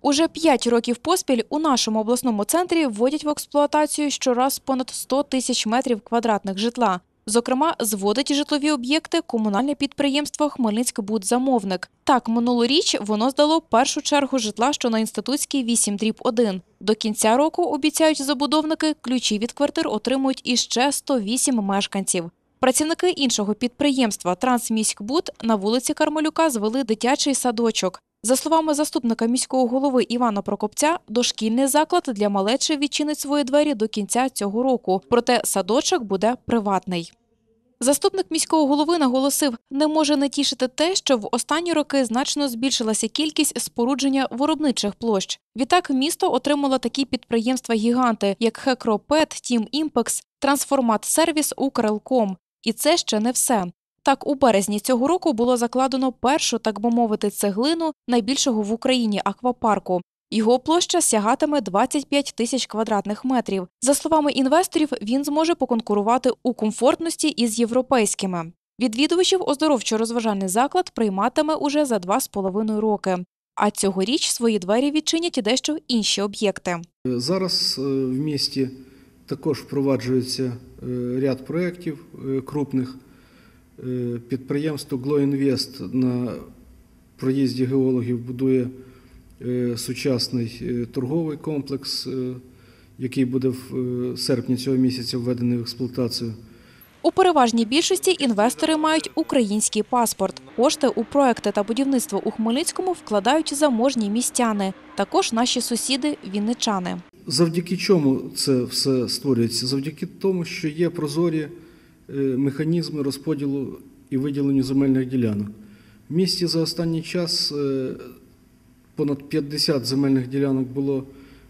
Уже 5 років поспіль у нашому обласному центрі вводять в експлуатацію щораз понад 100 тисяч метрів квадратних житла. Зокрема, зводить житлові об'єкти комунальне підприємство «Хмельницькбудзамовник». Так, минулоріч воно здало першу чергу житла, що на Інститутській 8 дріб 1. До кінця року, обіцяють забудовники, ключі від квартир отримують іще 108 мешканців. Працівники іншого підприємства «Трансміськбуд» на вулиці Кармелюка звели дитячий садочок. За словами заступника міського голови Івана Прокопця, дошкільний заклад для малечі відчинить свої двері до кінця цього року, проте садочок буде приватний. Заступник міського голови наголосив, не може не тішити те, що в останні роки значно збільшилася кількість спорудження виробничих площ. Відтак місто отримало такі підприємства-гіганти, як Хекропет, Тім Імпекс, Трансформат Сервіс, Укрелком. І це ще не все. Так, у березні цього року було закладено першу, так би мовити, цеглину найбільшого в Україні аквапарку. Його площа сягатиме 25 тисяч квадратних метрів. За словами інвесторів, він зможе поконкурувати у комфортності із європейськими. Відвідувачів оздоровчо-розважальний заклад прийматиме уже за два з половиною роки. А цьогоріч свої двері відчинять дещо інші об'єкти. Зараз е, в місті також впроваджується е, ряд проєктів е, крупних. Е, Підприємство «Глоінвест» на проїзді геологів будує е, сучасний е, торговий комплекс, який буде в серпні цього місяця введений в експлуатацію. У переважній більшості інвестори мають український паспорт. Кошти у проекти та будівництво у Хмельницькому вкладають заможні містяни, також наші сусіди вінничани. Завдяки чому це все створюється? Завдяки тому, що є прозорі механізми розподілу і виділення земельних ділянок. В місті за останній час е, понад 50 земельних ділянок було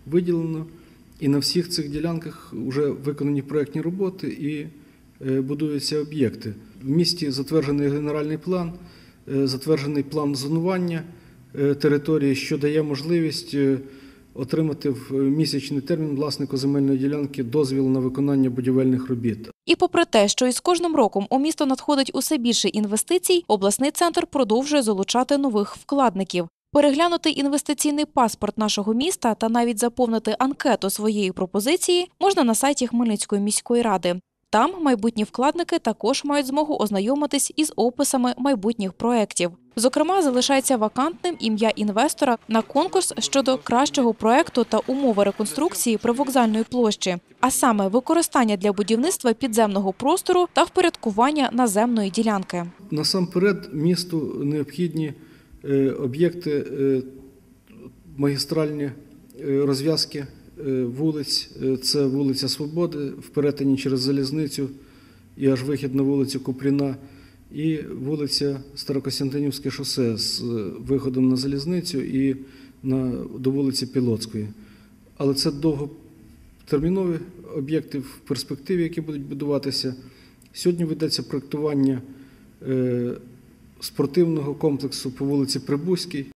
виділено, і на всіх цих ділянках вже виконані проєктні роботи і е, будуються об'єкти. В місті затверджений генеральний план, е, затверджений план зонування е, території, що дає можливість е, отримати в місячний термін власнику земельної ділянки дозвіл на виконання будівельних робіт. І попри те, що із кожним роком у місто надходить усе більше інвестицій, обласний центр продовжує залучати нових вкладників. Переглянути інвестиційний паспорт нашого міста та навіть заповнити анкету своєї пропозиції можна на сайті Хмельницької міської ради. Там майбутні вкладники також мають змогу ознайомитись із описами майбутніх проєктів. Зокрема, залишається вакантним ім'я інвестора на конкурс щодо кращого проєкту та умови реконструкції привокзальної площі, а саме використання для будівництва підземного простору та впорядкування наземної ділянки. Насамперед, місту необхідні е, об'єкти е, магістральні е, розв'язки вулиць. Це вулиця Свободи в перетині через залізницю і аж вихід на вулицю Купріна, і вулиця Старокостянтинівське шосе з е, виходом на залізницю і на, до вулиці Пілоцької. Але це довготермінові об'єкти в перспективі, які будуть будуватися. Сьогодні ведеться проєктування е, спортивного комплексу по вулиці Прибузькій.